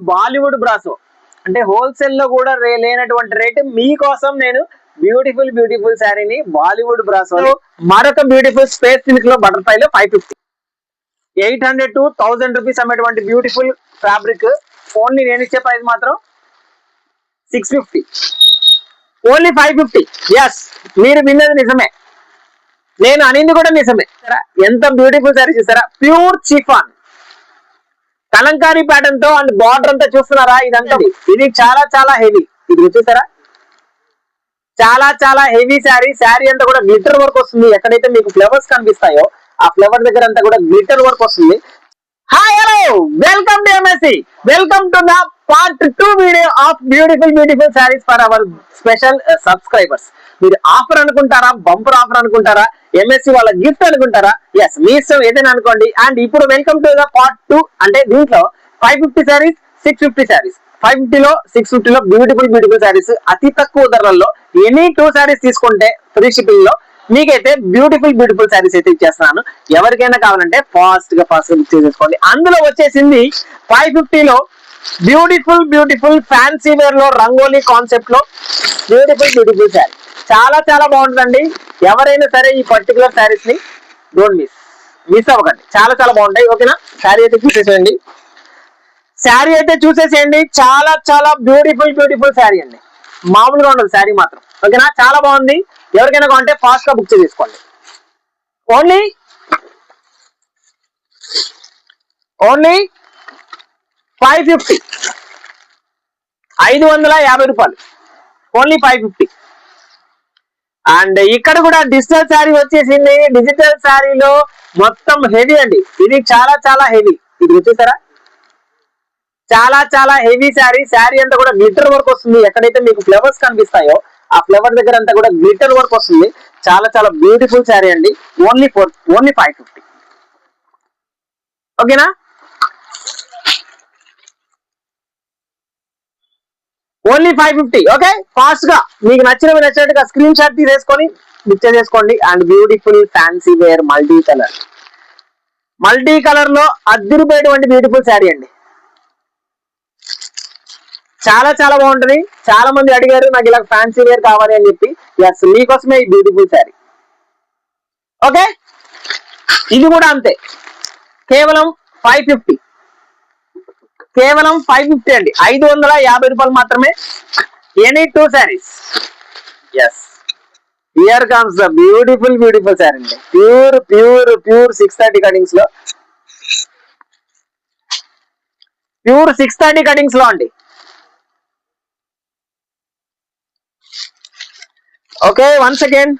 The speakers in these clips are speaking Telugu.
బాలీవుడ్ బ్రాసో. అంటే హోల్సేల్లో కూడా రే- లేనటువంటి రేట్ మీకోసం నేను బ్యూటిఫుల్ బ్యూటిఫుల్ శారీని బాలీవుడ్ బ్రాసో మరొక బ్యూటిఫుల్ స్పేస్ సిల్క్లో బటర్ఫ్లై లో five fifty. Eight hundred to thousand rupees అమ్మేటువంటి beautiful fabric. Only నేను ఇచ్చే ప్రైస్ మాత్రం six fifty. Only five fifty. Yes మీరు విన్నది నిజమే. నేను అనింది కూడా నిజమే. ఎంత బ్యూటిఫుల్ సారీ చూసారా? Pure chiffon. కలంకారీ ప్యాటర్న్తో అండ్ బార్డర్ అంతా చూస్తున్నారా? ఇదంతా ఇది. చాలా చాలా హెవీ. ఇది చూసారా? చాలా చాలా హెవీ శారీ. శారీ అంతా కూడా గ్లిటర్ వర్క్ వస్తుంది. ఎక్కడైతే మీకు ఫ్లవర్స్ కనిపిస్తాయో ఆ ఫ్లవర్ దగ్గర అంతా కూడా గ్లిటర్ వర్క్ వస్తుంది. Hi hello welcome to MSC welcome to the part two video of beautiful beautiful saris for our special subscribers మీరు ఆఫర్ అనుకుంటారా? బంపర్ ఆఫర్ అనుకుంటారా? ఎంఎస్సి వాళ్ళ గిఫ్ట్ అనుకుంటారా? ఎస్ మీ ఇష్టం ఏదైనా అనుకోండి. అండ్ ఇప్పుడు welcome to the part two అంటే దీంట్లో five fifty saris six fifty saris five ఫిఫ్టీలో సిక్స్ ఫిఫ్టీలో బ్యూటిఫుల్ బ్యూటిఫుల్ శారీస్ అతి తక్కువ ధరలలో ఎనీ టూ శారీస్ తీసుకుంటే ఫ్రీ షిప్పింగ్లో మీకైతే బ్యూటిఫుల్ బ్యూటిఫుల్ శారీస్ అయితే ఇచ్చేస్తున్నాను. ఎవరికైనా కావాలంటే ఫాస్ట్గా ఫాస్ట్గా బుక్ చేసేసుకోండి. అందులో వచ్చేసింది ఫైవ్ ఫిఫ్టీలో బ్యూటిఫుల్ బ్యూటిఫుల్ ఫ్యాన్సీ వేర్లో రంగోలీ కాన్సెప్ట్లో బ్యూటిఫుల్ బ్యూటిఫుల్ శారీ చాలా చాలా బాగుంటుందండి. ఎవరైనా సరే ఈ పర్టికులర్ శారీస్ని డోంట్ మిస్ మిస్ అవ్వకండి. చాలా చాలా బాగుంటాయి. ఓకేనా శారీ అయితే చూసేసేయండి. శారీ అయితే చూసేసేయండి. చాలా చాలా బ్యూటిఫుల్ బ్యూటిఫుల్ శారీ అండి. మామూలుగా ఉండదు శారీ మాత్రం. ఓకేనా చాలా బాగుంది. ఎవరికైనా కావాలంటే ఫాస్ట్గా బుక్ చేసుకోండి ఓన్లీ ఓన్లీ ఫైవ్ ఫిఫ్టీ ఐదు వందల యాభై రూపాయలు. ఓన్లీ ఫైవ్ ఫిఫ్టీ అండ్ ఇక్కడ కూడా డిజిటల్ శారీ వచ్చేసింది. డిజిటల్ శారీలో మొత్తం హెవీ అండి. ఇది చాలా చాలా హెవీ ఇది వచ్చేసారా చాలా చాలా హెవీ శారీ. శారీ అంతా కూడా గ్లిటర్ వర్క్ వస్తుంది. ఎక్కడైతే మీకు ఫ్లవర్స్ కనిపిస్తాయో ఆ ఫ్లవర్ దగ్గర అంతా కూడా గ్లిటర్ వర్క్ వస్తుంది. చాలా చాలా బ్యూటిఫుల్ శారీ అండి. Only four only five fifty ఓకేనా ఓన్లీ ఫైవ్ ఫిఫ్టీ ఓకే? ఫాస్ట్గా. మీకు నచ్చినవి నచ్చినట్టుగా స్క్రీన్ షాట్ తీసేసుకొని బుక్ చేసుకోండి. And beautiful fancy wear multi colour multi కలర్లో అద్దరిపోయేటువంటి బ్యూటిఫుల్ శారీ అండి. చాలా చాలా బాగుంటుంది. చాలా మంది అడిగారు నాకు ఇలా ఫ్యాన్సీ వేర్ కావాలి అని చెప్పి. ఎస్ మీకోసమే ఈ బ్యూటిఫుల్ శారీ ఓకే? ఇది కూడా అంతే. కేవలం ఫైవ్ ఫిఫ్టీ కేవలం ఫైవ్ ఫిఫ్టీ అండి. ఐదు వందల యాభై రూపాయలు మాత్రమే any two saris yes here comes the beautiful beautiful sari అండి. Pure pure pure six thirty కటింగ్స్లో. Pure six thirty కటింగ్స్లో అండి. Okay once again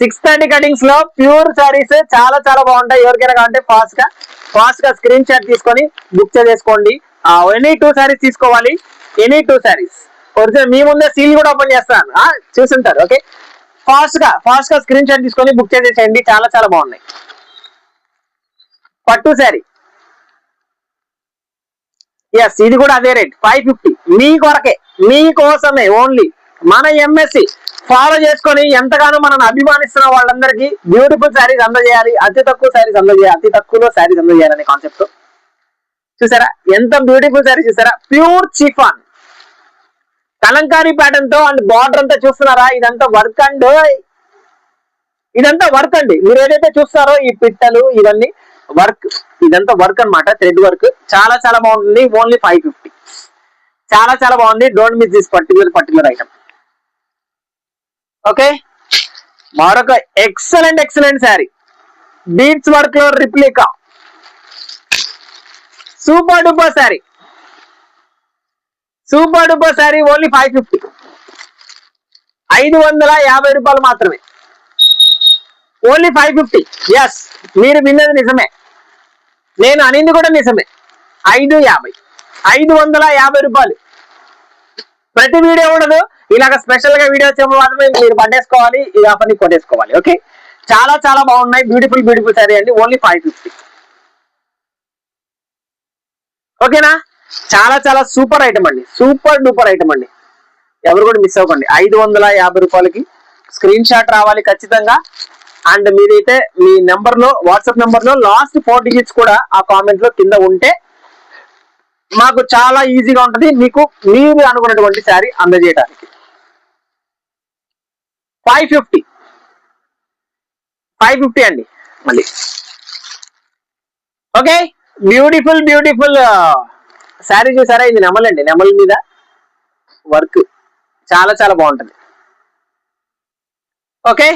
six thirty కటింగ్స్లో pure saris చాలా చాలా బాగుంటాయి. ఎవరికైనా కావాలంటే ఫాస్ట్గా ఫాస్ట్గా స్క్రీన్ షాట్ తీసుకొని బుక్ చేసుకోండి. ఎనీ టూ శారీస్ తీసుకోవాలి. ఎనీ టూ శారీస్ ఒరిజినల్ మీ ముందే సీల్ కూడా ఓపెన్ చేస్తాను. చూసుంటారు ఓకే ఫాస్ట్గా ఫాస్ట్గా స్క్రీన్ షాట్ తీసుకొని బుక్ చేసేసేయండి. చాలా చాలా బాగున్నాయి. పట్టు శారీ ఎస్ ఇది కూడా అదే రేట్ ఫైవ్ ఫిఫ్టీ మీ కొరకే మీ కోసమే ఓన్లీ మన ఎంఎస్సి ఫాలో చేసుకొని ఎంతగానో మనం అభిమానిస్తున్న వాళ్ళందరికీ బ్యూటిఫుల్ శారీస్ అందజేయాలి. అతి తక్కువ శారీస్ అందజేయాలి. అతి తక్కువలో శారీస్ అందజేయాలనే కాన్సెప్ట్ చూసారా? ఎంత బ్యూటిఫుల్ శారీ చూసారా? ప్యూర్ చిఫాన్ కలంకారీ ప్యాటర్న్తో అండ్ బార్డర్ అంతా చూస్తున్నారా? ఇదంతా వర్క్ అండ్ ఇదంతా వర్క్ అండి. మీరు ఏదైతే చూస్తారో ఈ పిట్టలు ఇవన్నీ వర్క్ ఇదంతా వర్క్ అన్నమాట థ్రెడ్ వర్క్ చాలా చాలా బాగుంటుంది. ఓన్లీ ఫైవ్ ఫిఫ్టీ చాలా చాలా బాగుంది. Don't miss this particular particular item okay? మరొక ఎక్సలెంట్ ఎక్సలెంట్ శారీ బీట్స్ వర్క్లో replica super duper sari super duper sari only five fifty ఐదు వందల యాభై రూపాయలు మాత్రమే. ఓన్లీ ఫైవ్ ఫిఫ్టీ ఎస్ మీరు విన్నది నిజమే. నేను అనింది కూడా నిజమే. ఐదు యాభై. ఐదు వందల యాభై రూపాయలు. ప్రతి వీడియో ఉండదు. ఇలాగ స్పెషల్గా వీడియో వచ్చే మాత్రమే మీరు పట్టేసుకోవాలి ఈ ఆఫర్ని కొట్టేసుకోవాలి ఓకే చాలా చాలా బాగున్నాయి. బ్యూటిఫుల్ బ్యూటిఫుల్ సారీ అండి. ఓన్లీ ఫైవ్ ఫిఫ్టీ ఓకేనా చాలా చాలా సూపర్ ఐటమ్ అండి. సూపర్ డూపర్ ఐటమ్ అండి. ఎవరు కూడా మిస్ అవ్వకండి. ఐదు వందల యాభై రూపాయలకి స్క్రీన్ షాట్ రావాలి ఖచ్చితంగా. అండ్ మీరైతే మీ నెంబర్లో వాట్సాప్ నెంబర్లో లాస్ట్ ఫోర్ డిజిట్స్ కూడా ఆ కామెంట్లో కింద ఉంటే మాకు చాలా ఈజీగా ఉంటుంది. మీకు మీరు అనుకున్నటువంటి శారీ అందజేయడానికి ఫైవ్ ఫిఫ్టీ. ఫైవ్ ఫిఫ్టీ అండి మళ్ళీ. ఓకే బ్యూటిఫుల్ బ్యూటిఫుల్ శారీ చూసారా? ఇది నెమలండి నెమల మీద వర్క్. చాలా చాలా బాగుంటుంది. ఓకే.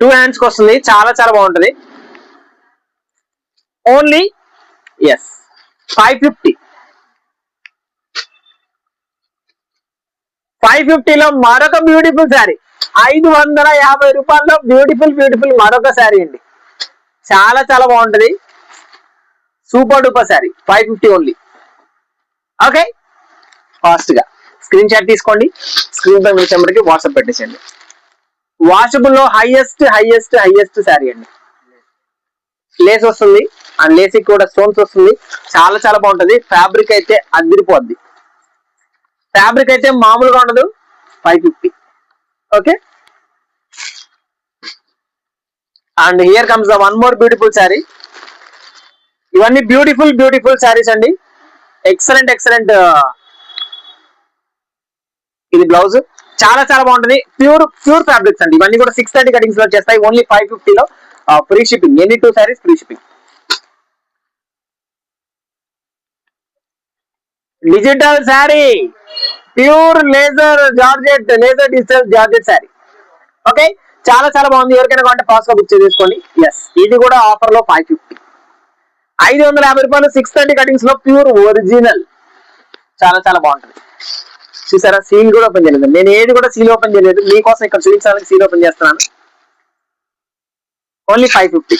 టూ హ్యాండ్స్కి వస్తుంది చాలా చాలా బాగుంటుంది. Only yes five fifty five ఫిఫ్టీలో మరొక బ్యూటిఫుల్ శారీ. ఐదు వందల యాభై రూపాయల్లో బ్యూటిఫుల్ బ్యూటిఫుల్ మరొక శారీ అండి. చాలా చాలా బాగుంటది. Super duper sari five fifty only. Okay? ఫాస్ట్గా. స్క్రీన్ షాట్ తీసుకోండి. స్క్రీన్ పై మీ నెంబర్కి వాట్సాప్ పెట్టేసండి వాషబుల్లో హైయెస్ట్ హైయెస్ట్ హైయెస్ట్ శారీ అండి. లేస్ వస్తుంది. అండ్ లేస్ కూడా స్టోన్స్ వస్తుంది. చాలా చాలా బాగుంటది. ఫ్యాబ్రిక్ అయితే అదిరిపోద్ది. ఫ్యాబ్రిక్ అయితే మామూలుగా ఉండదు. Five fifty okay and here comes the one more beautiful sari ఇవన్నీ బ్యూటిఫుల్ బ్యూటిఫుల్ శారీస్ అండి. ఎక్సలెంట్ ఎక్సలెంట్ ఇది బ్లౌజ్ చాలా చాలా బాగుంటుంది. ప్యూర్ ప్యూర్ ఫ్యాబ్రిక్స్ అండి. ఇవన్నీ కూడా సిక్స్ థర్టీ కటింగ్స్లో చేస్తాయి ఓన్లీ ఫైవ్ ఫిఫ్టీలో free shipping any two saris free shipping digital sari pure laser georgette laser digital georgette sari. Okay? చాలా చాలా బాగుంది. ఎవరికైనా కావాలంటే ఫాస్ట్గా బుక్ చేసుకోండి ఎస్ ఇది కూడా ఆఫర్లో ఫైవ్ ఫిఫ్టీ ఐదు వందల యాభై రూపాయలు సిక్స్ థర్టీ కటింగ్స్లో ప్యూర్ ఒరిజినల్. చాలా చాలా బాగుంటుంది. చూసారా? సీల్ కూడా ఓపెన్ చేయలేదు. నేను ఏది కూడా సీల్ ఓపెన్ చేయలేదు. మీకోసం ఇక్కడ చూపించడానికి సీల్ ఓపెన్ చేస్తున్నాను. ఓన్లీ ఫైవ్ ఫిఫ్టీ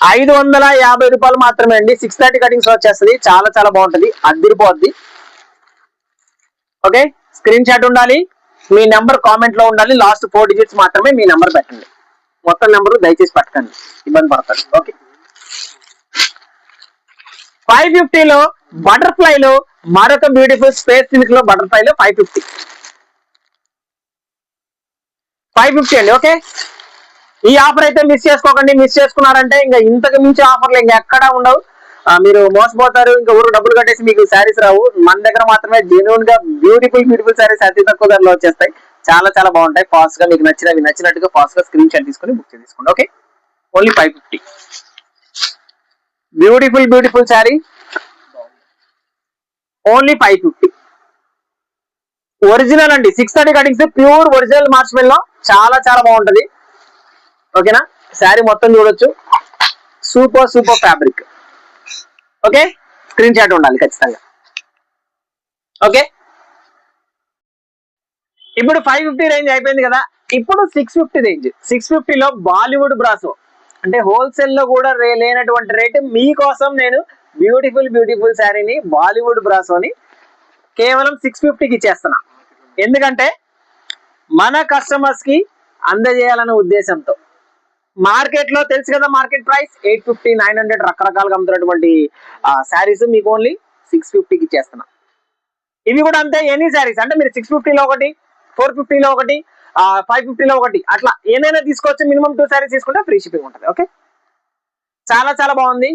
ఐదు వందల యాభై రూపాయలు మాత్రమే అండి. సిక్స్ థర్టీ కటింగ్స్లో వచ్చేస్తుంది. చాలా చాలా బాగుంటుంది. అద్దరిపోద్ది. ఓకే? స్క్రీన్ షాట్ ఉండాలి మీ నెంబర్ కామెంట్లో ఉండాలి లాస్ట్ ఫోర్ డిజిట్స్ మాత్రమే మీ నెంబర్ పెట్టండి. మొత్తం నెంబర్ దయచేసి పెట్టకండి ఇబ్బంది పడతాడు ఓకే? ఫైవ్ ఫిఫ్టీలో బటర్ఫ్లైలో మరొక బ్యూటిఫుల్ స్పేస్ సిల్క్లో బటర్ఫ్లైలో ఫైవ్ ఫిఫ్టీ ఫైవ్ ఫిఫ్టీ అండి ఓకే? ఈ ఆఫర్ అయితే మిస్ చేసుకోకండి మిస్ చేసుకున్నారంటే ఇంకా ఇంతకు మించి ఆఫర్లు ఇంకా ఎక్కడా ఉండవు. మీరు మోసపోతారు ఇంకా ఊరు డబ్బులు కట్టేసి మీకు శారీస్ రావు. మన దగ్గర మాత్రమే జెన్యున్గా బ్యూటిఫుల్ బ్యూటిఫుల్ శారీస్ అతి తక్కువ ధరలో వచ్చేస్తాయి. చాలా చాలా బాగుంటాయి. ఫాస్ట్గా మీకు నచ్చినవి నచ్చినట్టుగా ఫాస్ట్గా స్క్రీన్ షాట్ తీసుకొని బుక్ చేసుకోండి okay only five fifty beautiful beautiful sari only five fifty original అండి. Six thirty cuttings pure original మార్చ్లో చాలా చాలా బాగుంటది. ఓకేనా శారీ మొత్తం చూడొచ్చు. Super super fabric okay? Screen shot ఉండాలి ఖచ్చితంగా. ఓకే? ఇప్పుడు ఫైవ్ ఫిఫ్టీ రేంజ్ అయిపోయింది కదా. ఇప్పుడు సిక్స్ ఫిఫ్టీ రేంజ్ సిక్స్ ఫిఫ్టీలో బాలీవుడ్ బ్రాసో అంటే హోల్సేల్లో కూడా రే- లేనటువంటి రేట్ మీకోసం నేను బ్యూటిఫుల్ బ్యూటిఫుల్ శారీని బాలీవుడ్ బ్రాసోని కేవలం సిక్స్ ఫిఫ్టీకి ఇచ్చేస్తున్నా. ఎందుకంటే మన కస్టమర్స్కి అందజేయాలనే ఉద్దేశంతో. మార్కెట్లో తెలుసు కదా market price eight fifty nine hundred రకరకాలుగా అమ్ముతున్నటువంటి శారీస్ మీకు ఓన్లీ సిక్స్ ఫిఫ్టీకి ఇచ్చేస్తున్నా. ఇవి కూడా అంతే ఎనీ శారీస్. అంటే మీరు సిక్స్ ఫిఫ్టీలో ఒకటి ఫోర్ ఫిఫ్టీలో ఒకటి ఫైవ్ ఫిఫ్టీలో ఒకటి అట్లా ఏదైనా తీసుకోవచ్చు మినిమం టూ శారీస్ తీసుకుంటే ఫ్రీ షిప్పింగ్ ఉంటుంది ఓకే? చాలా చాలా బాగుంది.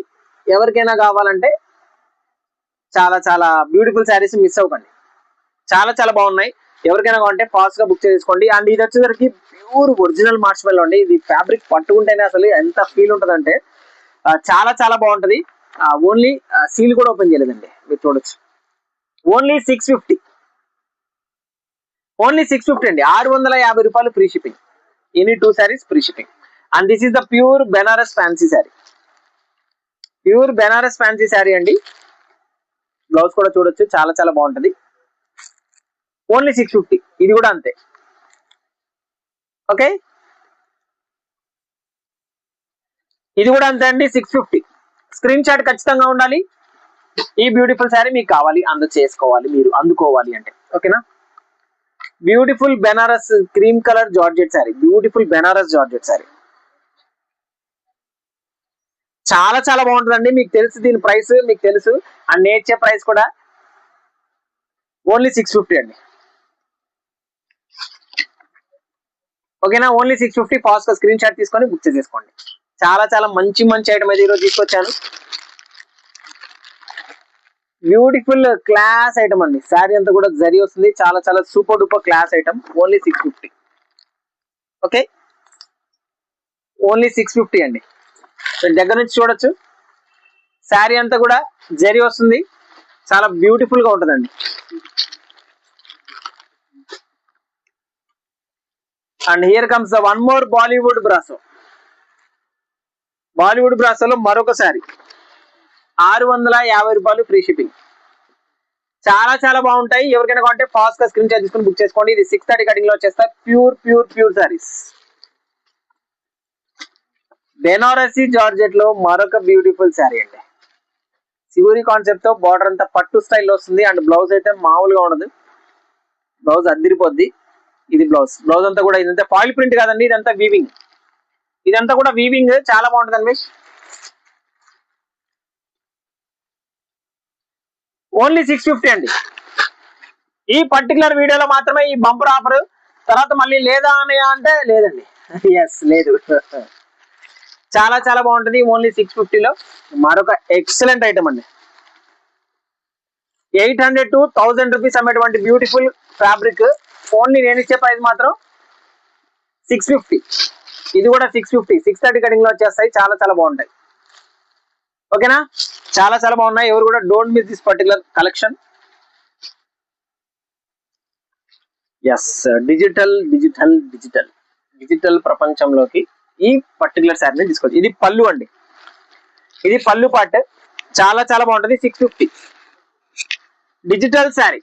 ఎవరికైనా కావాలంటే చాలా చాలా బ్యూటిఫుల్ శారీస్ మిస్ అవ్వకండి. చాలా చాలా బాగున్నాయి. ఎవరికైనా కావాలంటే ఫాస్ట్గా బుక్ చేసుకోండి. అండ్ ఇది వచ్చేసరికి ప్యూర్ ఒరిజినల్ మార్ష్మెల్ అండి. ఇది ఫ్యాబ్రిక్ పట్టుకుంటేనే అసలు ఎంత ఫీల్ ఉంటదంటే చాలా చాలా బాగుంటది. ఓన్లీ సీల్ కూడా ఓపెన్ చేయలేదండి మీరు చూడొచ్చు only six fifty only six fifty అండి. ఆరు వందల యాభై రూపాయలు free shipping any two saris free shipping and this is the pure Banaras fancy sari pure Banaras fancy sari అండి. బ్లౌజ్ కూడా చూడొచ్చు. చాలా చాలా బాగుంటది. ఓన్లీ సిక్స్ ఫిఫ్టీ ఇది కూడా అంతే. ఓకే ఇది కూడా అంతే అండి సిక్స్ ఫిఫ్టీ స్క్రీన్ షాట్ ఖచ్చితంగా ఉండాలి. ఈ బ్యూటిఫుల్ శారీ మీకు కావాలి అందు చేసుకోవాలి మీరు అందుకోవాలి అంటే. ఓకేనా beautiful Banaras cream colour georgette sari beautiful Banaras georgette sari చాలా చాలా బాగుంటుందండి. మీకు తెలుసు దీని ప్రైస్ మీకు తెలుసు. అండ్ నేర్చే ప్రైస్ కూడా ఓన్లీ సిక్స్ ఫిఫ్టీ అండి. ఓకేనా? ఓన్లీ సిక్స్ ఫిఫ్టీ ఫాస్ట్గా స్క్రీన్ షాట్ తీసుకొని బుక్ చేసేసుకోండి. చాలా చాలా మంచి మంచి ఐటమ్ అయితే ఈరోజు తీసుకొచ్చాను. బ్యూటిఫుల్ క్లాస్ ఐటమ్ అండి. శారీ అంతా కూడా జరి వస్తుంది. చాలా చాలా super duper class item only six fifty okay only six fifty అండి. దగ్గర నుంచి చూడొచ్చు. శారీ అంతా కూడా జరి వస్తుంది. చాలా బ్యూటిఫుల్గా ఉంటుందండి. And here comes one more Bollywood brasso Bollywood బ్రాసోలో మరొక శారీ ఆరు వందల యాభై రూపాయలు ఫ్రీ షిప్పింగ్ చాలా చాలా బాగుంటాయి. ఎవరికైనా కావాలంటే ఫాస్ట్గా స్క్రీన్ షాట్ తీసుకుని బుక్ చేసుకోండి. ఇది సిక్స్ థర్టీ కటింగ్లో వచ్చేస్తా ప్యూర్ ప్యూర్ ప్యూర్ సారీస్ బెనారసి జార్జెట్లో మరొక బ్యూటిఫుల్ శారీ అండి. సిగురి కాన్సెప్ట్తో బార్డర్ అంతా పట్టు స్టైల్లో వస్తుంది. అండ్ బ్లౌజ్ అయితే మామూలుగా ఉండదు. బ్లౌజ్ అద్దిరిపోద్ది. ఇది బ్లౌజ్. బ్లౌజ్ అంతా కూడా ఇదంతా ఫాయిల్ ప్రింట్ కాదండి ఇదంతా వీవింగ్ ఇదంతా కూడా వీవింగ్ చాలా బాగుంటుంది అన్వేష్. ఓన్లీ సిక్స్ ఫిఫ్టీ అండి. ఈ పర్టికులర్ వీడియోలో మాత్రమే ఈ బంపర్ ఆఫర్ తర్వాత మళ్ళీ లేదా అని అంటే లేదండి. ఎస్ లేదు. చాలా చాలా బాగుంటుంది ఓన్లీ సిక్స్ ఫిఫ్టీలో మరొక ఎక్సలెంట్ ఐటమ్ అండి. Eight hundred to thousand rupees అమ్మేటువంటి beautiful fabric only నేను ఇచ్చే ప్రైస్ మాత్రం సిక్స్ ఫిఫ్టీ ఇది కూడా సిక్స్ ఫిఫ్టీ సిక్స్ థర్టీ కటింగ్లో వచ్చేస్తాయి. చాలా చాలా బాగుంటాయి. ఓకేనా? చాలా చాలా బాగున్నాయి. ఎవరు కూడా don't miss this particular collection yes digital digital digital digital ప్రపంచంలోకి ఈ పర్టికులర్ శారీని తీసుకోవచ్చు ఇది పళ్ళు అండి. ఇది పళ్ళు పార్ట్ చాలా చాలా బాగుంటుంది. Six fifty digital sari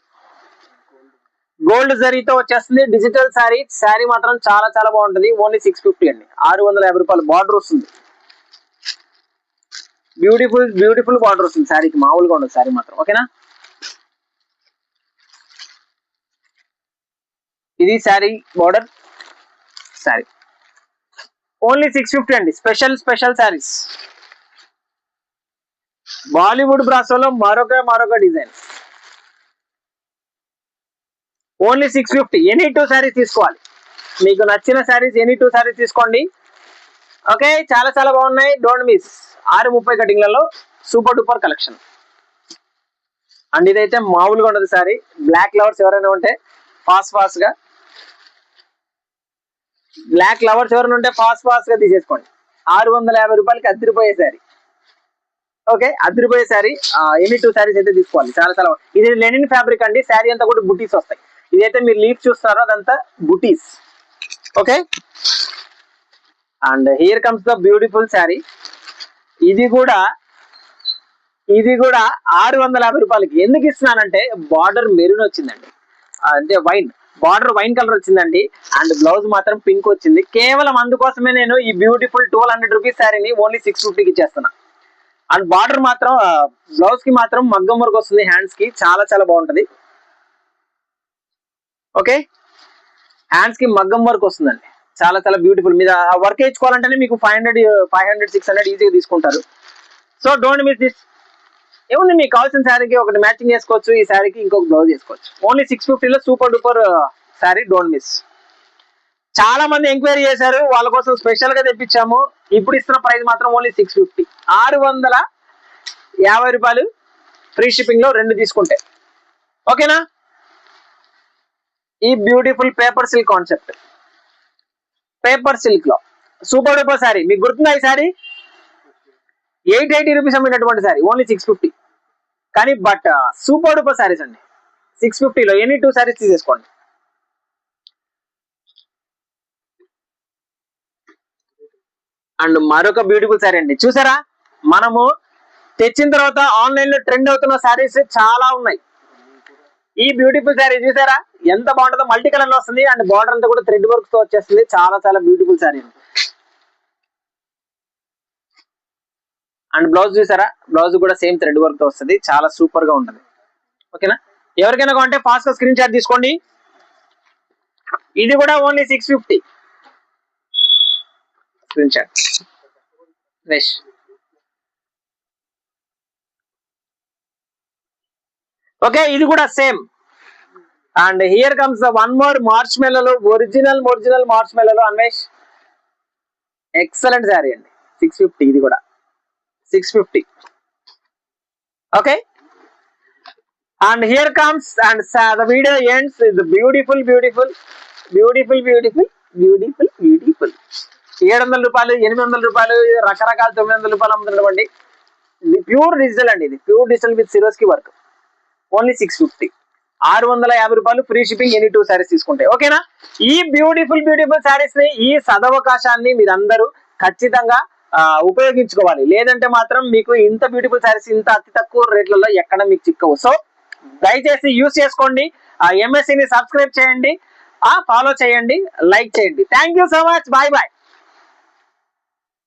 gold జరీతో వచ్చేస్తుంది. డిజిటల్ శారీ శారీ మాత్రం చాలా చాలా బాగుంటుంది. ఓన్లీ సిక్స్ ఫిఫ్టీ అండి. ఆరు వందల యాభై రూపాయలు బార్డర్ వస్తుంది. బ్యూటిఫుల్ బ్యూటిఫుల్ బార్డర్ వస్తుంది శారీకి మామూలుగా ఉండదు శారీ మాత్రం. ఓకేనా ఇది sari border sari only six fifty అండి. స్పెషల్ స్పెషల్ శారీస్ బాలీవుడ్ బ్రాసోలో మరొక మరొక design only six fifty any two saris తీసుకోవాలి. మీకు నచ్చిన శారీస్ ఎనీ టూ శారీస్ తీసుకోండి. ఓకే చాలా చాలా బాగున్నాయి. డోంట్ మిస్ ఆరు ముప్పై కటింగ్లలో సూపర్ డూపర్ కలెక్షన్ అండ్ ఇదైతే మామూలుగా ఉండదు సారీ. బ్లాక్ లవర్స్ ఎవరైనా ఉంటే ఫాస్ట్ ఫాస్ట్గా బ్లాక్ లవర్స్ ఎవరైనా ఉంటే ఫాస్ట్ ఫాస్ట్గా తీసేసుకోండి. ఆరు వందల యాభై రూపాయలకి అద్దరిపోయే శారీ ఓకే అద్దరిపోయే శారీ ఎనీ టూ శారీస్ అయితే తీసుకోవాలి. చాలా చాలా ఇది లెనిన్ ఫ్యాబ్రిక్ అండి. శారీ అంతా కూడా బుటీస్ వస్తాయి. ఇదైతే మీరు లీఫ్ చూస్తున్నారో అదంతా butis. Okay and here comes the beautiful sari ఇది కూడా ఇది కూడా ఆరు వందల యాభై రూపాయలకి. ఎందుకు ఇస్తున్నానంటే బార్డర్ మెరూన్ వచ్చిందండి. అంటే వైన్ బార్డర్ వైన్ కలర్ వచ్చిందండి. అండ్ బ్లౌజ్ మాత్రం పింక్ వచ్చింది. కేవలం అందుకోసమే నేను ఈ బ్యూటిఫుల్ ట్వెల్వ్ హండ్రెడ్ రూపీస్ శారీని ఓన్లీ సిక్స్ ఫిఫ్టీకి ఇచ్చేస్తున్నా. అండ్ బార్డర్ మాత్రం బ్లౌజ్కి మాత్రం మగ్గం వరకు వస్తుంది హ్యాండ్స్కి. చాలా చాలా బాగుంటది. ఓకే హ్యాండ్స్కి మగ్గం వర్క్ వస్తుందండి. చాలా చాలా బ్యూటిఫుల్ మీద ఆ వర్క్ వేయించుకోవాలంటేనే మీకు five hundred five hundred six hundred ఈజీగా తీసుకుంటారు. సో డోంట్ మిస్ దిస్ ఏముంది మీకు కావాల్సిన శారీకి ఒకటి మ్యాచింగ్ చేసుకోవచ్చు ఈ శారీకి ఇంకొక బ్లౌజ్ చేసుకోవచ్చు ఓన్లీ సిక్స్ ఫిఫ్టీలో super duper sari don't miss చాలా మంది ఎంక్వైరీ చేశారు వాళ్ళ కోసం స్పెషల్గా తెప్పించాము. ఇప్పుడు ఇస్తున్న ప్రైస్ మాత్రం ఓన్లీ సిక్స్ ఫిఫ్టీ ఆరు వందల యాభై రూపాయలు ఫ్రీ షిప్పింగ్లో రెండు తీసుకుంటే. ఓకేనా ఈ beautiful paper silk concept paper సిల్క్లో. సూపర్ డూపర్ శారీ మీకు గుర్తుందా ఈ శారీ ఎయిట్ ఎయిటీ రూపీస్ అమ్మినటువంటి శారీ ఓన్లీ సిక్స్ ఫిఫ్టీ కానీ బట్ సూపర్ డూపర్ శారీస్ అండి. సిక్స్ ఫిఫ్టీలో ఎనీ టూ శారీస్ తీసేసుకోండి. అండ్ మరొక బ్యూటిఫుల్ శారీ అండి. చూసారా? మనము తెచ్చిన తర్వాత ఆన్లైన్లో ట్రెండ్ అవుతున్న శారీస్ చాలా ఉన్నాయి. ఈ బ్యూటిఫుల్ శారీ చూసారా? ఎంత బాగుంటుందో మల్టీ కలర్లో వస్తుంది. అండ్ బార్డర్ అంతా కూడా థ్రెడ్ వర్క్తో వచ్చేస్తుంది. చాలా చాలా బ్యూటిఫుల్ శారీ అండ్ బ్లౌజ్ చూసారా? బ్లౌజ్ కూడా సేమ్ థ్రెడ్ వర్క్తో వస్తుంది. చాలా సూపర్గా ఉంటుంది. ఓకేనా ఎవరికైనా కావాలంటే ఫాస్ట్గా స్క్రీన్ షాట్ తీసుకోండి. ఇది కూడా only six fifty screen shot fresh okay ఇది కూడా same. And here comes the one more March మెల్లలో ఒరిజినల్ ఒరిజినల్ మార్చ్ మెల్లలో అన్వేష్. ఎక్సలెంట్ శారీ అండి. సిక్స్ ఫిఫ్టీ ఇది కూడా. Six fifty okay. And here comes and the video ends is beautiful beautiful beautiful beautiful beautiful beautiful ఏడు వందల రూపాయలు ఎనిమిది వందల రూపాయలు రకరకాల తొమ్మిది వందల రూపాయలు అమ్ముతున్నటువంటి ప్యూర్ డిజిటల్ అండి. ఇది pure digital with Swarovski work only six fifty. ఆరు వందల యాభై రూపాయలు free shipping any two saris తీసుకుంటే. ఓకేనా? ఈ బ్యూటిఫుల్ బ్యూటిఫుల్ శారీస్ని ఈ సదవకాశాన్ని మీరందరూ ఖచ్చితంగా ఉపయోగించుకోవాలి. లేదంటే మాత్రం మీకు ఇంత బ్యూటిఫుల్ శారీస్ ఇంత అతి తక్కువ రేట్లలో ఎక్కడ మీకు చిక్కవు. సో దయచేసి యూస్ చేసుకోండి. ఆ ఎంఎస్సి ని సబ్స్క్రైబ్ చేయండి. ఫాలో చేయండి. లైక్ చేయండి. Thank you so much bye bye